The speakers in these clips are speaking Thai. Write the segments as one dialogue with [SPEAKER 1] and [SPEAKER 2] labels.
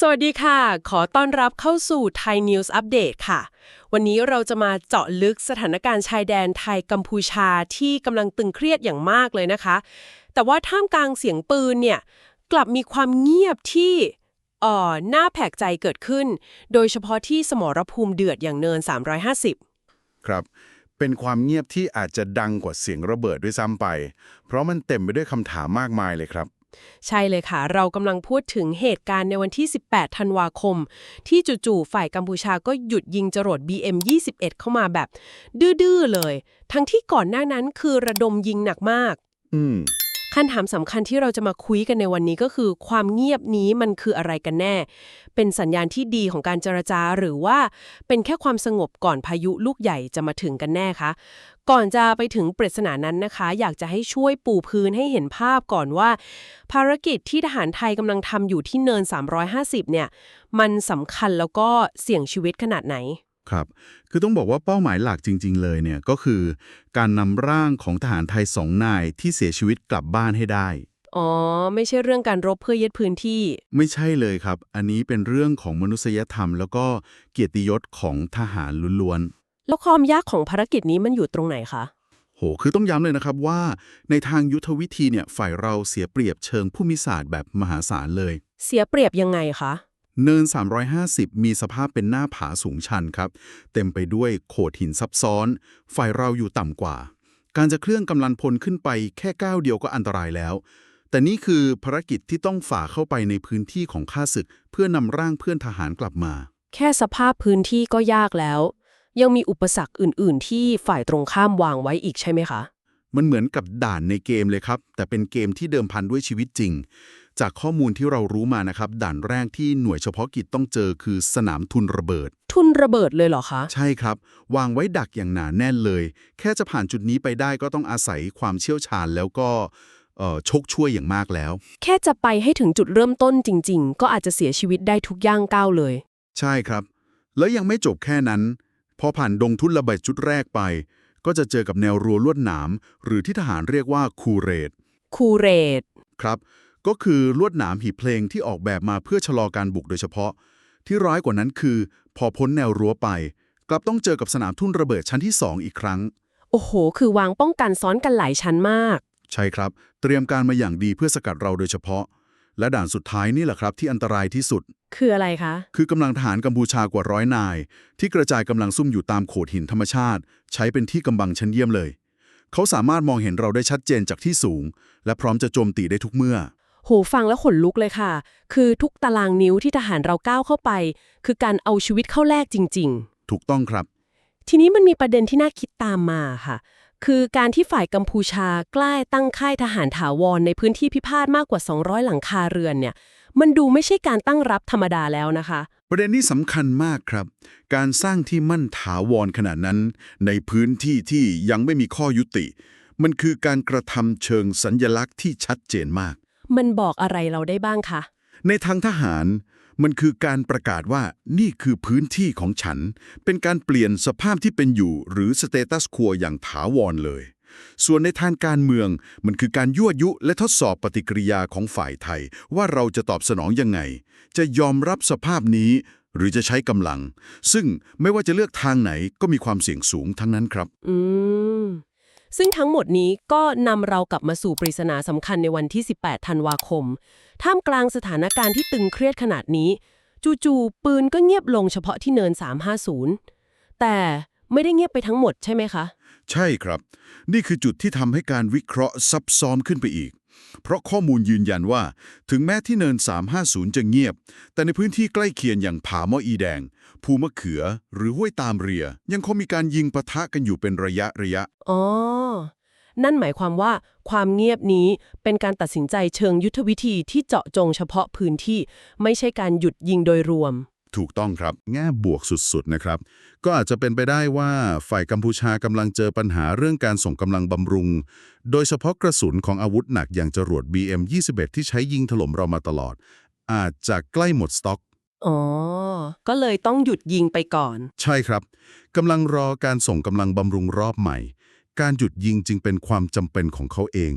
[SPEAKER 1] สวัสดีค่ะ ขอต้อนรับเข้าสู่ Thai News Update ค่ะ วันนี้เราจะมาเจาะลึกสถานการณ์ชายแดนไทยกัมพูชาที่กำลังตึงเครียดอย่างมากเลยนะคะ แต่ว่าท่ามกลางเสียงปืนเนี่ย กลับมีความเงียบที่อ่อน่าแปลกใจเกิดขึ้น โดยเฉพาะที่สมรภูมิเดือดอย่างเนิน 350
[SPEAKER 2] ครับ เป็นความเงียบที่อาจจะดังกว่าเสียงระเบิดด้วยซ้ำไป เพราะมันเต็มไปด้วยคำถามมากมายเลยครับ
[SPEAKER 1] ใช่เลยค่ะ เรากำลังพูดถึงเหตุการณ์ในวันที่ 18 ธันวาคม ที่จู่ๆ ฝ่ายกัมพูชาก็หยุดยิงจรวด BM-21 เข้ามาแบบ ดื้อๆเลย ทั้งที่ก่อนหน้านั้นคือระดมยิงหนักมาก
[SPEAKER 2] อืม
[SPEAKER 1] คำถามสำคัญที่เราจะมาคุยกันในวันนี้ก็คือ ความเงียบนี้มันคืออะไรกันแน่ เป็นสัญญาณที่ดีของการเจรจาหรือว่าเป็นแค่ความสงบก่อนพายุลูกใหญ่จะมาถึงกันแน่คะ ก่อนจะไปถึงปริศนานั้นนะคะ อยากจะให้ช่วยปูพื้นให้เห็นภาพก่อนว่า ภารกิจที่ทหารไทยกำลังทำอยู่ที่เนิน 350 เนี่ย มันสำคัญแล้วก็เสี่ยงชีวิตขนาดไหน
[SPEAKER 3] ครับ คือต้องบอกว่าเป้าหมายหลักจริง ๆ เลยเนี่ยก็คือ การนำร่างของทหารไทยสองนายที่เสียชีวิตกลับบ้านให้ได้
[SPEAKER 1] อ๋อ ไม่ใช่เรื่องการรบเพื่อยึดพื้นที่
[SPEAKER 3] ไม่ใช่เลยครับ อันนี้เป็นเรื่องของมนุษยธรรม แล้วก็เกียรติยศของทหารล้วน
[SPEAKER 1] แล้วความยากของภารกิจนี้มันอยู่ตรงไหนคะ
[SPEAKER 3] ๆ โห คือต้องย้ำเลยนะครับว่าในทางยุทธวิธีเนี่ยฝ่ายเราเสียเปรียบเชิงผู้มิศาสตร์แบบมหาศาลเลย
[SPEAKER 1] เสียเปรียบยังไงคะ
[SPEAKER 3] เนิน 350 มีสภาพเป็นหน้าผาสูงชันครับ เต็มไปด้วยโขดหินซับซ้อน ฝ่ายเราอยู่ต่ำกว่า การจะเคลื่อนกำลังพลขึ้นไปแค่ก้าวเดียวก็อันตรายแล้ว แต่นี่คือภารกิจที่ต้องฝ่าเข้าไปในพื้นที่ของข้าศึก เพื่อนำร่างเพื่อนทหารกลับมา
[SPEAKER 1] แค่สภาพพื้นที่ก็ยากแล้ว ยังมีอุปสรรคอื่น ๆ ที่ฝ่ายตรงข้ามวางไว้อีกใช่ไหมคะ
[SPEAKER 3] มันเหมือนกับด่านในเกมเลยครับ แต่เป็นเกมที่เดิมพันด้วยชีวิตจริง จากข้อมูลที่เรารู้มานะครับ ด่านแรกที่หน่วยเฉพาะกิจต้องเจอคือสนามทุนระเบิด
[SPEAKER 1] ทุนระเบิดเลยเหรอคะ
[SPEAKER 3] ใช่ครับ วางไว้ดักอย่างหนาแน่นเลย แค่จะผ่านจุดนี้ไปได้ก็ต้องอาศัยความเชี่ยวชาญแล้วก็เอ่อชกช่วยอย่างมากแล้ว
[SPEAKER 1] แค่จะไปให้ถึงจุดเริ่มต้นจริง ๆ ก็อาจจะเสียชีวิตได้ทุกย่างก้าวเลย
[SPEAKER 3] ใช่ครับ แล้วยังไม่จบแค่นั้น พอผ่านดงทุนระเบิดชุดแรกไป ก็จะเจอกับแนวรั้วลวดหนามหรือที่ทหารเรียกว่าคูเรต
[SPEAKER 1] คูเรต
[SPEAKER 3] ครับ ก็คือลวดหนามหีบเพลงที่ออกแบบมาเพื่อชะลอการบุกโดยเฉพาะ ที่ร้ายกว่านั้นคือ พอพ้นแนวรั้วไป กลับต้องเจอกับสนามทุ่นระเบิดชั้นที่2อีกครั้ง
[SPEAKER 1] โอ้โห คือวางป้องกันซ้อนกันหลายชั้นมาก
[SPEAKER 3] ใช่ครับ เตรียมการมาอย่างดีเพื่อสกัดเราโดยเฉพาะ และด่านสุดท้ายนี่แหละครับที่อันตรายที่สุด
[SPEAKER 1] คืออะไรคะ
[SPEAKER 3] คือกำลังทหารกัมพูชากว่าร้อยนาย ที่กระจายกำลังซุ่มอยู่ตามโขดหินธรรมชาติ ใช้เป็นที่กำบังชั้นเยี่ยมเลย เขาสามารถมองเห็นเราได้ชัดเจนจากที่สูง และพร้อมจะโจมตีได้ทุกเมื่อ
[SPEAKER 1] โหฟังแล้วขนลุกเลยค่ะ คือทุกตารางนิ้วที่ทหารเราก้าวเข้าไป คือการเอาชีวิตเข้าแลกจริง ๆ
[SPEAKER 3] ถูกต้องครับ
[SPEAKER 1] ทีนี้มันมีประเด็นที่น่าคิดตามมาค่ะ คือการที่ฝ่ายกัมพูชากล้าตั้งค่ายทหารถาวรในพื้นที่พิพาทมากกว่า 200 หลังคาเรือนเนี่ย มันดูไม่ใช่การตั้งรับธรรมดาแล้วนะคะ
[SPEAKER 3] ประเด็นนี้สำคัญมากครับ การสร้างที่มั่นถาวรขนาดนั้น ในพื้นที่ที่ยังไม่มีข้อยุติ มันคือการกระทำเชิงสัญญลักษณ์ที่ชัดเจนมาก
[SPEAKER 1] มันบอกอะไรเราได้บ้างคะ
[SPEAKER 3] ในทางทหารมันคือการประกาศว่านี่คือพื้นที่ของฉัน เป็นการเปลี่ยนสภาพที่เป็นอยู่ หรือสเตตัสควอย่างถาวรเลย ส่วนในทางการเมืองมันคือการยั่วยุและทดสอบปฏิกิริยาของฝ่ายไทย ว่าเราจะตอบสนองยังไง จะยอมรับสภาพนี้ หรือจะใช้กำลัง ซึ่งไม่ว่าจะเลือกทางไหนก็มีความเสี่ยงสูงทั้งนั้นครับ
[SPEAKER 1] อืม ซึ่งทั้งหมดนี้ก็นำเรากลับมาสู่ปริศนาสำคัญในวันที่ 18 ธันวาคม ท่ามกลางสถานการณ์ที่ตึงเครียดขนาดนี้ จู่ๆปืนก็เงียบลงเฉพาะที่เนิน 350 แต่ไม่ได้เงียบไปทั้งหมดใช่ไหมคะ
[SPEAKER 3] ใช่ครับ นี่คือจุดที่ทำให้การวิเคราะห์ซับซ้อนขึ้นไปอีก เพราะข้อมูลยืนยันว่า ถึงแม้ที่เนิน 350 จะเงียบ แต่ในพื้นที่ใกล้เคียงอย่างผาหมออีแดง ภูมะเขือ หรือห้วยตามเรีย ยังคงมีการยิงปะทะกันอยู่เป็นระยะระยะ
[SPEAKER 1] อ๋อ นั่นหมายความว่าความเงียบนี้เป็นการตัดสินใจเชิงยุทธวิธีที่เจาะจงเฉพาะพื้นที่ ไม่ใช่การหยุดยิงโดยรวม
[SPEAKER 3] ถูกต้องครับแง่บวกสุด ๆ นะครับ ก็อาจจะเป็นไปได้ว่าฝ่ายกัมพูชากำลังเจอปัญหาเรื่องการส่งกำลังบำรุง โดยเฉพาะกระสุนของอาวุธหนักอย่างจรวด BM-21 ที่ใช้ยิงถล่มเรามาตลอด อาจจะใกล้หมดสต็อก
[SPEAKER 1] อ๋อ ก็เลยต้องหยุดยิงไปก่อน
[SPEAKER 3] ใช่ครับกำลังรอการส่งกำลังบำรุงรอบใหม่ การหยุดยิงจึงเป็นความจำเป็นของเขาเอง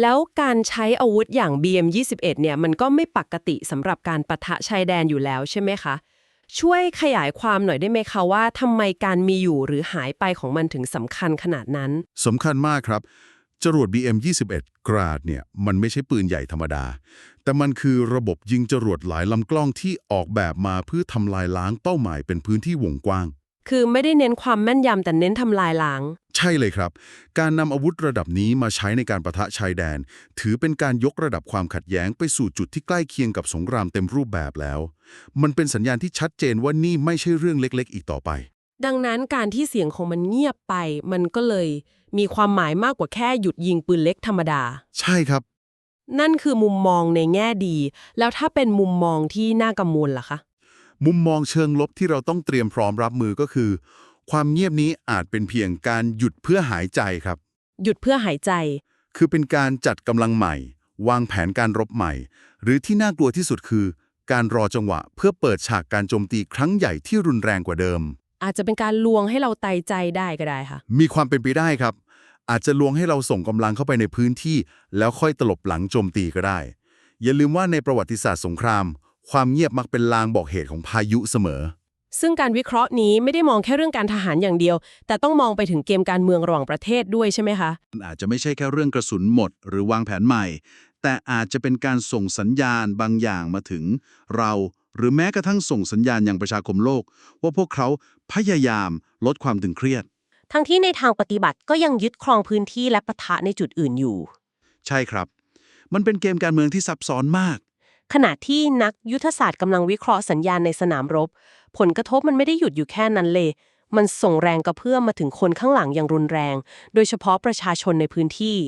[SPEAKER 1] แล้วการใช้อาวุธอย่าง BM21 เนี่ยมันก็ไม่ปกติสำหรับการปะทะชายแดนอยู่แล้วใช่ไหมคะ ช่วยขยายความหน่อยได้ไหมคะว่าทำไมการมีอยู่หรือหายไปของมันถึงสำคัญขนาดนั้น
[SPEAKER 4] สำคัญมากครับ จรวด BM21 กราดเนี่ยมันไม่ใช่ปืนใหญ่ธรรมดา แต่มันคือระบบยิงจรวดหลายลำกล้องที่ออกแบบมาเพื่อทำลายล้างเป้าหมายเป็นพื้นที่วงกว้าง
[SPEAKER 1] คือไม่ได้เน้นความแม่นยำแต่เน้นทำลายล้าง
[SPEAKER 4] ใช่เลยครับ การนำอาวุธระดับนี้มาใช้ในการประทะชายแดน ถือเป็นการยกระดับความขัดแย้งไปสู่จุดที่ใกล้เคียงกับสงครามเต็มรูปแบบแล้ว มันเป็นสัญญาณที่ชัดเจนว่านี่ไม่ใช่เรื่องเล็ก ๆ อีกต่อไป
[SPEAKER 1] ดังนั้นการที่เสียงของมันเงียบไป มันก็เลยมีความหมายมากกว่าแค่หยุดยิงปืนเล็กธรรมดา
[SPEAKER 4] ใช่ครับ
[SPEAKER 1] นั่นคือมุมมองในแง่ดี แล้วถ้าเป็นมุมมองที่น่ากังวลล่ะคะ
[SPEAKER 4] มุมมองเชิงลบที่เราต้องเตรียมพร้อมรับมือก็คือ ความเงียบนี้อาจเป็นเพียงการหยุดเพื่อหายใจครับ
[SPEAKER 1] หยุดเพื่อหายใจ
[SPEAKER 4] คือเป็นการจัดกำลังใหม่ วางแผนการรบใหม่ หรือที่น่ากลัวที่สุดคือ การรอจังหวะเพื่อเปิดฉากการโจมตีครั้งใหญ่ที่รุนแรงกว่าเดิม
[SPEAKER 1] อาจจะเป็นการลวงให้เราไตายใจได้ก็ได้ค่ะ
[SPEAKER 4] มีความเป็นไปได้ครับ อาจจะลวงให้เราส่งกำลังเข้าไปในพื้นที่ แล้วค่อยตลบหลังโจมตีก็ได้ อย่าลืมว่าในประวัติศาสตร์สงคราม ความเงียบมักเป็นลางบอกเหตุของพายุเสมอ
[SPEAKER 1] ซึ่งการวิเคราะห์นี้ไม่ได้มองแค่เรื่องการทหารอย่างเดียว แต่ต้องมองไปถึงเกมการเมืองระหว่างประเทศด้วยใช่ไหมคะ
[SPEAKER 3] มันอาจจะไม่ใช่แค่เรื่องกระสุนหมด หรือวางแผนใหม่ แต่อาจจะเป็นการส่งสัญญาณบางอย่างมาถึง เราหรือแม้กระทั่งส่งสัญญาณยังประชาคมโลก ว่าพวกเขาพยายามลดความตึงเครียด
[SPEAKER 5] ทั้งที่ในทางปฏิบัติก็ยังยึดครองพื้นที่และปะทะในจุดอื่นอยู่
[SPEAKER 3] ใช่ครับ มันเป็นเกมการเมืองที่ซับซ้อนมาก
[SPEAKER 5] ขณะที่นักยุทธศาสตร์กำลังวิเคราะห์สัญญาณในสนามรบ ผลกระทบมันไม่ได้หยุดอยู่แค่นั้นเลย มันส่งแรงกระเพื่อมมาถึงคนข้างหลังอย่างรุนแรง โดยเฉพาะประชาชนในพื้นที่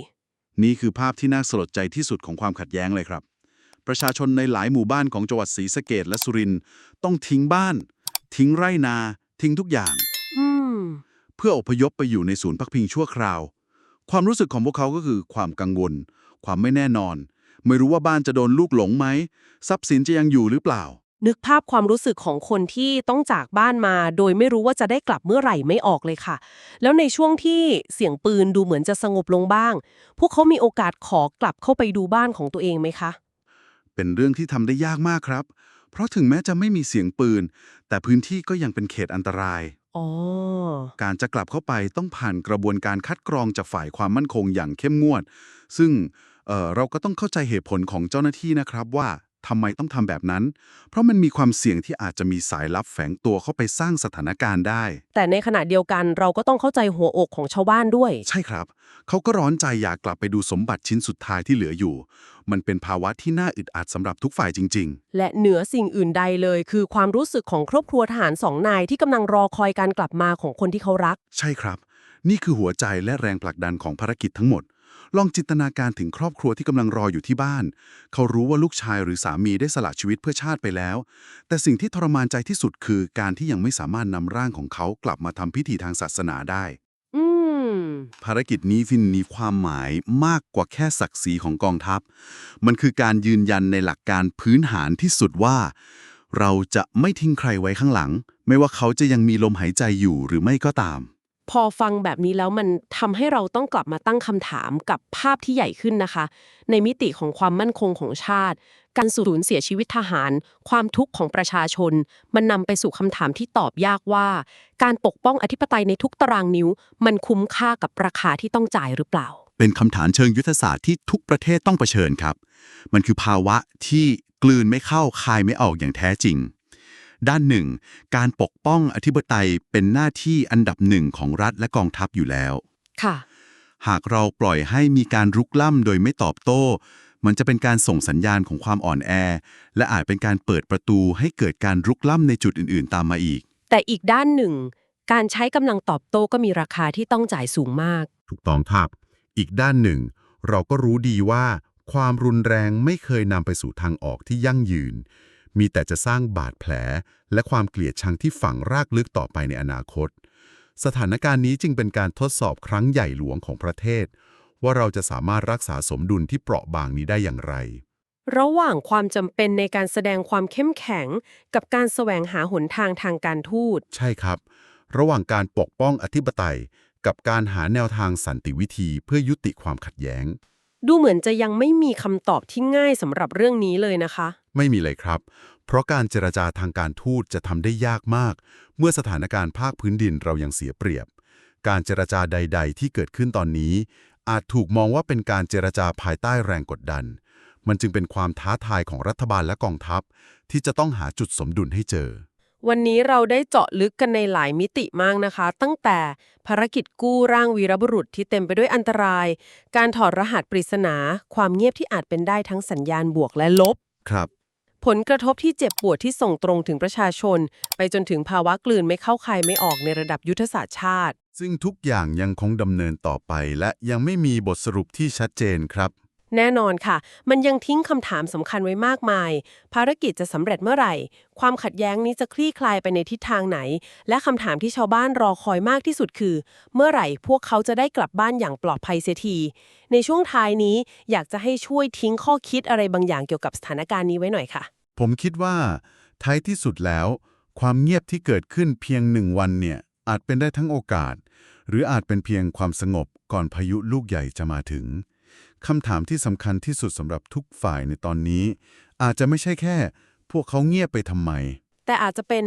[SPEAKER 3] นี่คือภาพที่น่าสลดใจที่สุดของความขัดแย้งเลยครับ ประชาชนในหลายหมู่บ้านของจังหวัดศรีสะเกดและสุรินทร์ต้องทิ้งบ้าน ทิ้งไร่นา ทิ้งทุกอย่าง
[SPEAKER 5] อืม
[SPEAKER 3] เพื่ออพยพไปอยู่ในศูนย์พักพิงชั่วคราว ความรู้สึกของพวกเขาก็คือความกังวล ความไม่แน่นอน ไม่รู้ว่าบ้านจะโดนลูกหลงไหมทรัพย์สินจะยังอยู่หรือเปล่า
[SPEAKER 1] นึกภาพความรู้สึกของคนที่ต้องจากบ้านมา โดยไม่รู้ว่าจะได้กลับเมื่อไหร่ไม่ออกเลยค่ะ แล้วในช่วงที่เสียงปืนดูเหมือนจะสงบลงบ้าง พวกเขามีโอกาสขอกลับเข้าไปดูบ้านของตัวเองไหมคะ
[SPEAKER 3] เป็นเรื่องที่ทำได้ยากมากครับ เพราะถึงแม้จะไม่มีเสียงปืน แต่พื้นที่ก็ยังเป็นเขตอันตราย
[SPEAKER 1] อ๋อ
[SPEAKER 3] การจะกลับเข้าไปต้องผ่านกระบวนการคัดกรองจากฝ่ายความมั่นคงอย่างเข้มงวด ซึ่ง เอ่อเราก็ต้องเข้าใจเหตุผลของเจ้าหน้าที่นะครับว่าทำไมต้องทำแบบนั้น เพราะมันมีความเสี่ยงที่อาจจะมีสายลับแฝงตัวเข้าไปสร้างสถานการณ์ได้
[SPEAKER 1] แต่ในขณะเดียวกันเราก็ต้องเข้าใจหัวอกของชาวบ้านด้วย
[SPEAKER 3] ใช่ครับ เขาก็ร้อนใจอยากกลับไปดูสมบัติชิ้นสุดท้ายที่เหลืออยู่ มันเป็นภาวะที่น่าอึดอัดสำหรับทุกฝ่ายจริง
[SPEAKER 1] และเหนือสิ่งอื่นใดเลย คือความรู้สึกของครอบครัวทหารสองนายที่กำลังรอคอยการกลับมาของคนที่เขารัก
[SPEAKER 3] ๆใช่ครับ นี่คือหัวใจและแรงผลักดันของภารกิจทั้งหมด ลองจินตนาการถึงครอบครัวที่กำลังรออยู่ที่บ้าน เขารู้ว่าลูกชายหรือสามีได้สละชีวิตเพื่อชาติไปแล้ว แต่สิ่งที่ทรมานใจที่สุดคือการที่ยังไม่สามารถนำร่างของเขากลับมาทำพิธีทางศาสนาได้ภารกิจนี้ฟินมีความหมายมากกว่าแค่ศักดิ์ศรีของกองทัพ มันคือการยืนยันในหลักการพื้นฐานที่สุดว่า เราจะไม่ทิ้งใครไว้ข้างหลัง ไม่ว่าเขาจะยังมีลมหายใจอยู่หรือไม่ก็ตาม
[SPEAKER 1] พอฟังแบบนี้แล้วมันทำให้เราต้องกลับมาตั้งคำถามกับภาพที่ใหญ่ขึ้นนะคะ ในมิติของความมั่นคงของชาติ การสูญเสียชีวิตทหาร ความทุกข์ของประชาชน มันนำไปสู่คำถามที่ตอบยากว่า การปกป้องอธิปไตยในทุกตารางนิ้ว มันคุ้มค่ากับราคาที่ต้องจ่ายหรือเปล่า
[SPEAKER 3] เป็นคำถามเชิงยุทธศาสตร์ที่ทุกประเทศต้องเผชิญครับ มันคือภาวะที่กลืนไม่เข้าคายไม่ออกอย่างแท้จริง ด้านหนึ่ง การปกป้องอธิปไตยเป็นหน้าที่อันดับหนึ่งของรัฐและกองทัพอยู่แล้ว
[SPEAKER 1] ค่ะ
[SPEAKER 3] หากเราปล่อยให้มีการรุกล้ำโดยไม่ตอบโต้ มันจะเป็นการส่งสัญญาณของความอ่อนแอ และอาจเป็นการเปิดประตูให้เกิดการรุกล้ำในจุดอื่นๆ ตามมาอีก
[SPEAKER 1] แต่อีกด้านหนึ่ง การใช้กำลังตอบโต้ก็มีราคาที่ต้องจ่ายสูงมาก
[SPEAKER 4] ถูกต้องครับ อีกด้านหนึ่ง เราก็รู้ดีว่า ความรุนแรงไม่เคยนำไปสู่ทางออกที่ยั่งยืน มีแต่จะสร้างบาดแผล และความเกลียดชังที่ฝังรากลึกต่อไปในอนาคต สถานการณ์นี้จึงเป็นการทดสอบครั้งใหญ่หลวงของประเทศ ว่าเราจะสามารถรักษาสมดุลที่เปราะบางนี้ได้อย่างไร
[SPEAKER 1] ระหว่างความจำเป็นในการแสดงความเข้มแข็ง กับการแสวงหาหนทางทางการทูต
[SPEAKER 4] ใช่ครับ ระหว่างการปกป้องอธิปไตย กับการหาแนวทางสันติวิธีเพื่อยุติความขัดแย้ง
[SPEAKER 1] ดูเหมือนจะยังไม่มีคำตอบที่ง่ายสำหรับเรื่องนี้เลยนะคะ
[SPEAKER 3] ไม่มีเลยครับ เพราะการเจรจาทางการทูตจะทำได้ยากมาก เมื่อสถานการณ์ภาคพื้นดินเรายังเสียเปรียบ การเจรจาใด ๆ ที่เกิดขึ้นตอนนี้ อาจถูกมองว่าเป็นการเจรจาภายใต้แรงกดดัน มันจึงเป็นความท้าทายของรัฐบาลและกองทัพ ที่จะต้องหาจุดสมดุลให้เจอ
[SPEAKER 1] วันนี้เราได้เจาะลึกกันในหลายมิติมากนะคะ ตั้งแต่ภารกิจกู้ร่างวีรบุรุษที่เต็มไปด้วยอันตราย การถอดรหัสปริศนา ความเงียบที่อาจเป็นได้ทั้งสัญญาณบวกและลบ
[SPEAKER 3] ครับ
[SPEAKER 1] ผลกระทบที่เจ็บปวดที่ส่งตรงถึงประชาชน ไปจนถึงภาวะกลืนไม่เข้าใครไม่ออกในระดับยุทธศาสตร์ชาติ
[SPEAKER 3] ซึ่งทุกอย่างยังคงดำเนินต่อไป และยังไม่มีบทสรุปที่ชัดเจนครับ
[SPEAKER 1] แน่นอนค่ะ มันยังทิ้งคำถามสำคัญไว้มากมาย ภารกิจจะสำเร็จเมื่อไหร่ ความขัดแย้งนี้จะคลี่คลายไปในทิศทางไหน และคำถามที่ชาวบ้านรอคอยมากที่สุดคือ เมื่อไหร่พวกเขาจะได้กลับบ้านอย่างปลอดภัยเสียที ในช่วงท้ายนี้อยากจะให้ช่วยทิ้งข้อคิดอะไรบางอย่างเกี่ยวกับสถานการณ์นี้ไว้หน่อยค่ะ
[SPEAKER 3] ผมคิดว่าท้ายที่สุดแล้ว ความเงียบที่เกิดขึ้นเพียงหนึ่งวันเนี่ยอาจเป็นได้ทั้งโอกาส หรืออาจเป็นเพียงความสงบก่อนพายุลูกใหญ่จะมาถึงคำถามที่สำคัญที่สุดสำหรับทุกฝ่ายในตอนนี้ อาจจะไม่ใช่แค่ พวกเขาเงียบไปทำไม
[SPEAKER 1] แต่อาจจะเป็น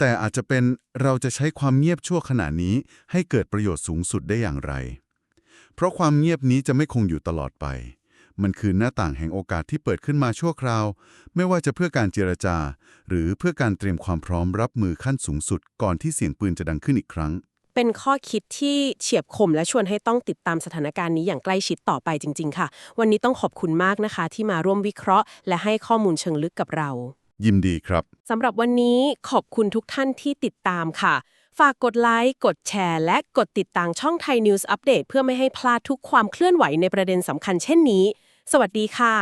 [SPEAKER 3] แต่อาจจะเป็นเราจะใช้ความเงียบชั่วขณะนี้ ให้เกิดประโยชน์สูงสุดได้อย่างไร เพราะความเงียบนี้จะไม่คงอยู่ตลอดไป มันคือหน้าต่างแห่งโอกาสที่เปิดขึ้นมาชั่วคราว ไม่ว่าจะเพื่อการเจรจา หรือเพื่อการเตรียมความพร้อมรับมือขั้นสูงสุด ก่อนที่เสียงปืนจะดังขึ้นอีกครั้ง
[SPEAKER 1] เป็นข้อคิดที่เฉียบคมและชวนให้ต้องติดตามสถานการณ์นี้อย่างใกล้ชิดต่อไปจริง ๆ ค่ะ วันนี้ต้องขอบคุณมากนะคะ ที่มาร่วมวิเคราะห์ และให้ข้อมูลเชิงลึกกับเรา
[SPEAKER 3] ยินดีครับ
[SPEAKER 1] สำหรับวันนี้ขอบคุณทุกท่านที่ติดตามค่ะ ฝากกดไลค์ กดแชร์ และกดติดตามช่องไทยนิวส์อัปเดตเพื่อไม่ให้พลาดทุกความเคลื่อนไหวในประเด็นสำคัญเช่นนี้ สวัสดีค่ะ